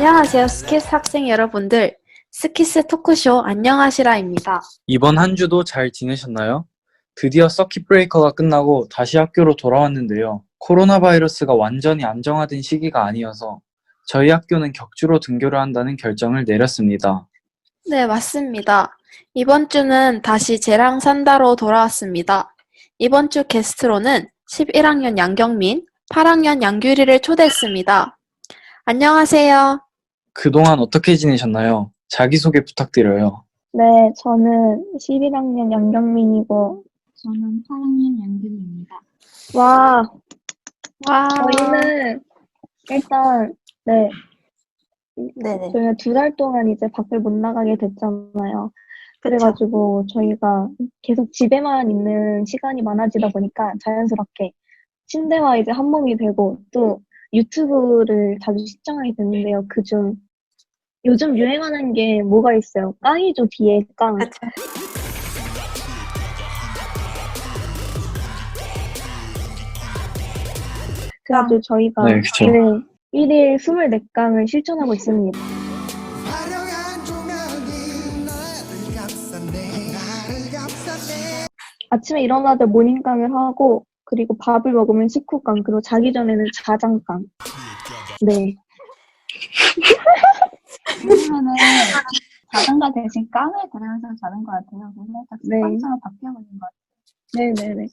안녕하세요, 스키스 학생 여러분들. 스키스 토크쇼 안녕하시라입니다. 이번 한 주도 잘 지내셨나요? 드디어 서킷 브레이커가 끝나고 다시 학교로 돌아왔는데요. 코로나 바이러스가 완전히 안정화된 시기가 아니어서 저희 학교는 격주로 등교를 한다는 결정을 내렸습니다. 네, 맞습니다. 이번 주는 다시 제랑 산다로 돌아왔습니다. 이번 주 게스트로는 11학년 양경민, 8학년 양규리를 초대했습니다. 안녕하세요. 그동안 어떻게 지내셨나요? 자기소개 부탁드려요. 네, 저는 11학년 양경민이고, 저는 8학년 양균입니다. 와, 와, 저희는 일단, 네, 네네. 저희가 두 달 동안 이제 밖을 못 나가게 됐잖아요. 그래가지고 저희가 계속 집에만 있는 시간이 많아지다 보니까 자연스럽게 침대와 이제 한 몸이 되고 또 유튜브를 자주 시청하게 됐는데요. 그중 요즘 유행하는 게 뭐가 있어요? 깡이죠, 뒤에 깡. 그쵸. 그래가지고 저희가 네, 그쵸. 네, 1일 24강을 실천하고 있습니다. 화려한 조명이 나를 감싸네 나를 감싸네 아침에 일어나자 모닝깡을 하고 그리고 밥을 먹으면 식후깡 그리고 자기 전에는 자장깡. 네. 자전거 대신 깡을 들으면서 자는 것 같아요. 딱 네. 습관처럼 바뀌어버린 것 같아요. 네네네.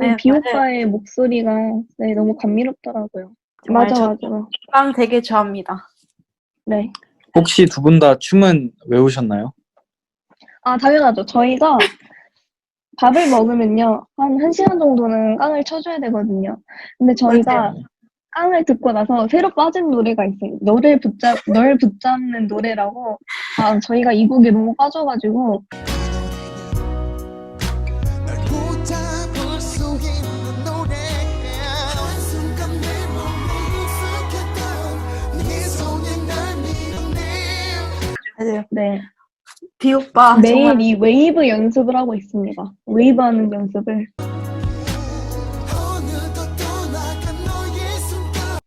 네, 비오빠의 목소리가 네, 너무 감미롭더라고요. 정말 맞아, 저- 맞아. 빵 되게 좋아합니다. 네. 혹시 두 분 다 춤은 외우셨나요? 아, 당연하죠. 저희가 밥을 먹으면요. 한 1 시간 정도는 깡을 쳐줘야 되거든요. 근데 저희가 맞아요. 깡을 듣고 나서 새로 빠진 노래가 있어요. 너를 붙잡, 널 붙잡는 노래라고. 아, 저희가 이 곡에 너무 빠져가지고. 네 맞아요. 네. 비오빠 매일 정말 이 웨이브 연습을 하고 있습니다. 웨이브 하는 연습을.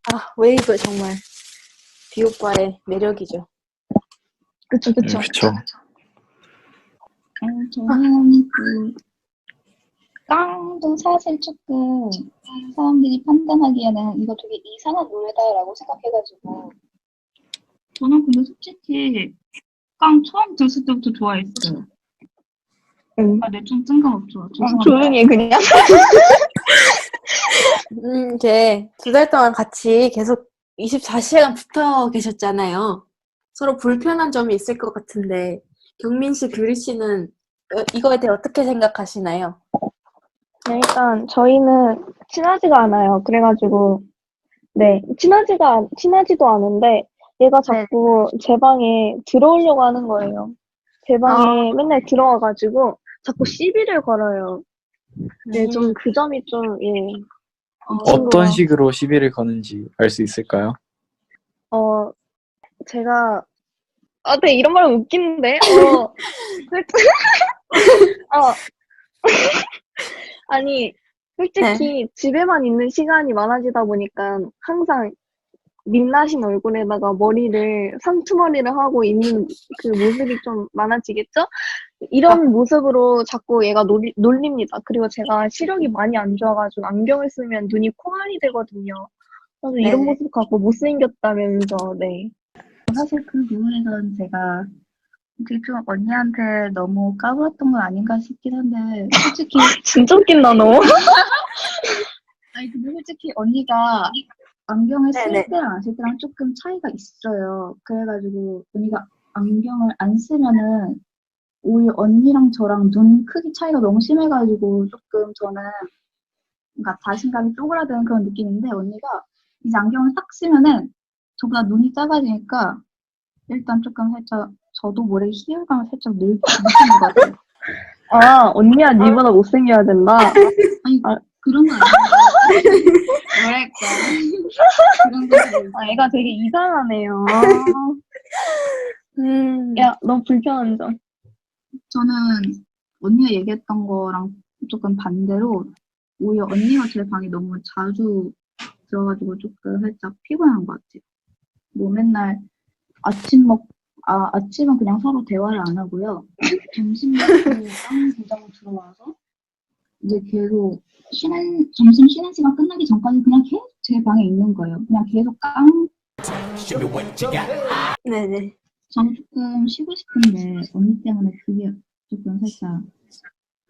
아, 웨이브 정말 비오빠의 매력이죠. 그쵸, 그쵸. 그쵸. 어, 저는 그 깡도 사실 조금 사람들이 판단하기에는 이거 되게 이상한 노래다라고 생각해가지고 저는 근데 솔직히 깡 처음 들었을 때부터 좋아했어요. 응. 아, 네, 좀 뜬금없죠. 아, 죄송합니다. 조용히 해, 그냥. 음, 이제 두 달 동안 같이 계속 24시간 붙어 계셨잖아요. 서로 불편한 점이 있을 것 같은데, 경민 씨, 규리 씨는 어, 이거에 대해 어떻게 생각하시나요? 네, 일단 저희는 친하지가 않아요. 그래가지고 네 친하지가 친하지도 않은데 얘가 자꾸 제 방에 들어오려고 하는 거예요. 제 방에 맨날 들어와가지고 자꾸 시비를 걸어요. 네, 좀 그 점이 좀 예. 친구가, 어떤 식으로 시비를 거는지 알 수 있을까요? 어 제가 아, 네 이런 말은 웃긴데 어, 어. 아니 솔직히 집에만 있는 시간이 많아지다 보니까 항상 민낯인 얼굴에다가 머리를 상투머리를 하고 있는 그 모습이 좀 많아지겠죠? 이런 모습으로 자꾸 얘가 놀, 놀립니다. 그리고 제가 시력이 많이 안 좋아가지고 안경을 쓰면 눈이 콩알이 되거든요. 그래서 이런 네네. 모습 갖고 못생겼다면서 네. 사실 그 부분에서는 제가 이제 좀 언니한테 너무 까불었던 건 아닌가 싶긴 한데 솔직히 진짜 웃긴다 너. 아니 근데 솔직히 언니가 안경을 쓸 네네. 때랑 안 쓸 때랑 조금 차이가 있어요. 그래가지고 언니가 안경을 안 쓰면은 오히려 언니랑 저랑 눈 크기 차이가 너무 심해가지고 조금 저는 그러니까 자신감이 쪼그라드는 그런 느낌인데 언니가 이제 안경을 딱 쓰면은 저보다 눈이 작아지니까 일단 조금 살짝 저도 모르게 희열감을 살짝 늘 느끼는 것 같아요. 아 언니야 니보다 못생겨야 된다. 아니 아. 그런 건 아니고 뭐랄까 그런 거를 아 애가 되게 이상하네요. 음, 야너 불편한 점. 저는 언니가 얘기했던 거랑 조금 반대로 오히려 언니가 제 방에 너무 자주 들어가지고 조금 살짝 피곤한 것 같아요. 뭐 맨날 아침 먹, 아, 아침은 그냥 서로 대화를 안 하고요. 점심 먹고 빵 보자고 들어와서 이제 계속 쉬는, 점심 쉬는 시간 끝나기 전까지 그냥 계속 제 방에 있는 거예요. 그냥 계속 깡, 네네. 저는 조금 쉬고 싶은데 언니 때문에 그게 조금 살짝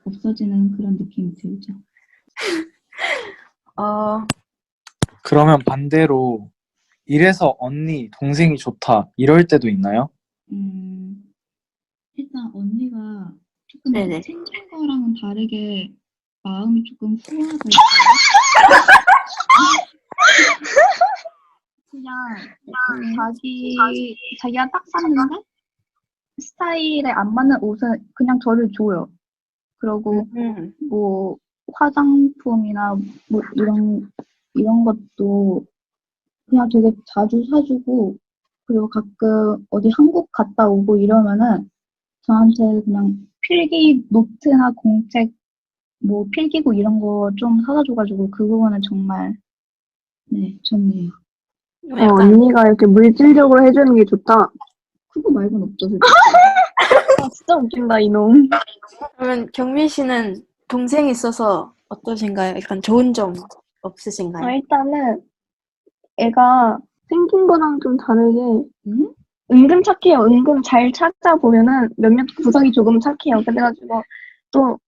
없어지는 그런 느낌이 들죠. 어, 그러면 반대로 이래서 언니, 동생이 좋다 이럴 때도 있나요? 음, 일단 언니가 조금 네네. 생긴 거랑은 다르게 마음이 조금 있어요. 그냥 자기 자기가 딱 샀는데 스타일에 안 맞는 옷은 그냥 저를 줘요. 그러고 음, 뭐 화장품이나 뭐 이런 이런 것도 그냥 되게 자주 사주고 그리고 가끔 어디 한국 갔다 오고 이러면은 저한테 그냥 필기 노트나 공책 뭐 필기구 이런 거 좀 사다 줘가지고 그 부분은 정말 네 좋네요. 약간 언니가 이렇게 물질적으로 해주는 게 좋다. 그거 말고는 없죠. 솔직히. 아, 진짜 웃긴다, 이놈. 그러면 경민 씨는 동생이 있어서 어떠신가요? 약간 좋은 점 없으신가요? 아, 일단은 애가 생긴 거랑 좀 다르게 응? 은근 착해요. 은근 잘 찾아보면은 몇몇 구석이 조금 착해요. 그래가지고 또,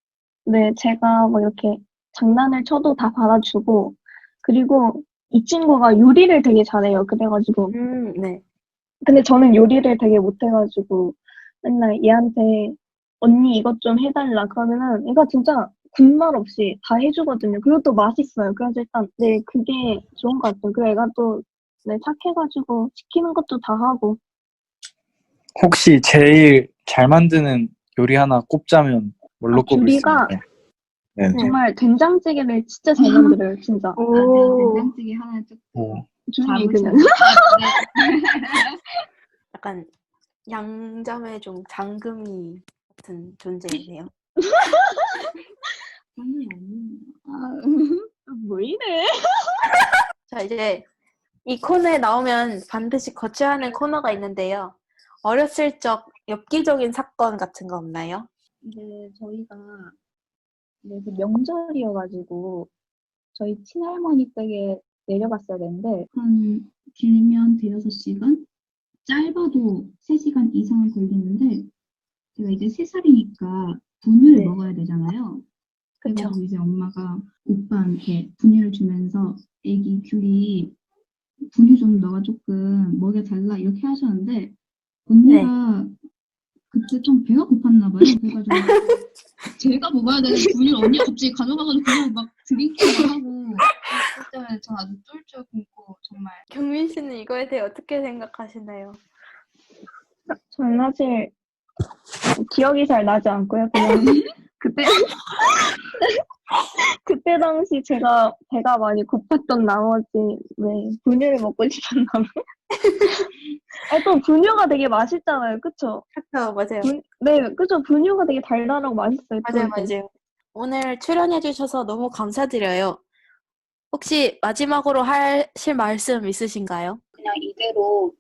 네, 제가 뭐 이렇게 장난을 쳐도 다 받아주고, 그리고 이 친구가 요리를 되게 잘해요. 그래가지고, 음, 네. 근데 저는 요리를 되게 못해가지고, 맨날 얘한테 언니 이것 좀 해달라. 그러면은 얘가 진짜 군말 없이 다 해주거든요. 그리고 또 맛있어요. 그래서 일단, 네, 그게 좋은 것 같아요. 그리고 애가 또, 네, 착해가지고 시키는 것도 다 하고, 혹시 제일 잘 만드는 요리 하나 꼽자면 뭘로 아, 꼽으실까요? 요리가- 네. 정말 된장찌개를 진짜 잘 만들어요, 진짜. 아, 네, 오, 된장찌개 하나 조금 오. 그냥. 약간 양자매 중 장금이 같은 존재이네요. 아니 아니. 아, 뭐 이래? 자, 이제 이 코너에 나오면 반드시 거쳐야 하는 코너가 있는데요. 어렸을 적 엽기적인 사건 같은 거 없나요? 이제 저희가 이제 그 명절이어가지고 저희 친할머니 댁에 내려갔어야 되는데 한 길면 대여섯 시간, 짧아도 세 시간 이상은 걸리는데 제가 이제 세 살이니까 분유를 네. 먹어야 되잖아요. 그쵸. 그래가지고 이제 엄마가 오빠한테 분유를 주면서 애기 귤이 분유 좀 너가 조금 먹여달라 이렇게 하셨는데 언니가 그때 좀 배가 고팠나 봐요. 그래가지고 제가 먹어야 되는 분유를 언니가 갑자기 가져가가지고 그냥 막 드링킹을 하고 그때 전 아주 쫄쫄 굶고 정말 경민 씨는 이거에 대해 어떻게 생각하시나요? 저는 사실 기억이 잘 나지 않고요. 그냥 그때 그때 당시 제가 배가 많이 고팠던 나머지 네 분유를 먹고 싶었나 봐요. 아, 또 분유가 되게 맛있잖아요, 그쵸? 그렇죠, 맞아요. 분, 네, 그쵸? 분유가 되게 달달하고 맛있어요. 또 맞아요, 이제. 맞아요. 오늘 출연해주셔서 너무 감사드려요. 혹시 마지막으로 하실 말씀 있으신가요? 그냥 이대로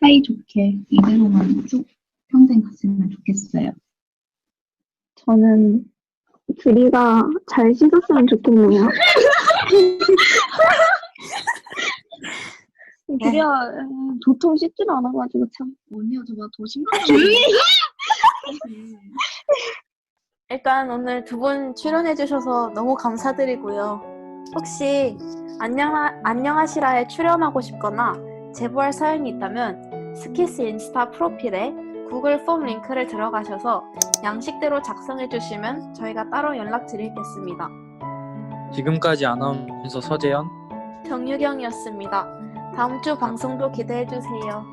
사이좋게 이대로만 쭉 평생 갔으면 좋겠어요. 저는 둘이가 잘 씻었으면 좋겠네요. 둘이가 음, 도통 씻질 않아가지고 참. 언니가 저보다 더 심각해. 일단 오늘 두 분 출연해주셔서 너무 감사드리고요. 혹시 안녕하, 안녕하시라에 출연하고 싶거나 제보할 사연이 있다면 스키스 인스타 프로필에 구글 폼 링크를 들어가셔서 양식대로 작성해 주시면 저희가 따로 연락드리겠습니다. 지금까지 아나운서 서재현 정유경이었습니다. 다음 주 방송도 기대해 주세요.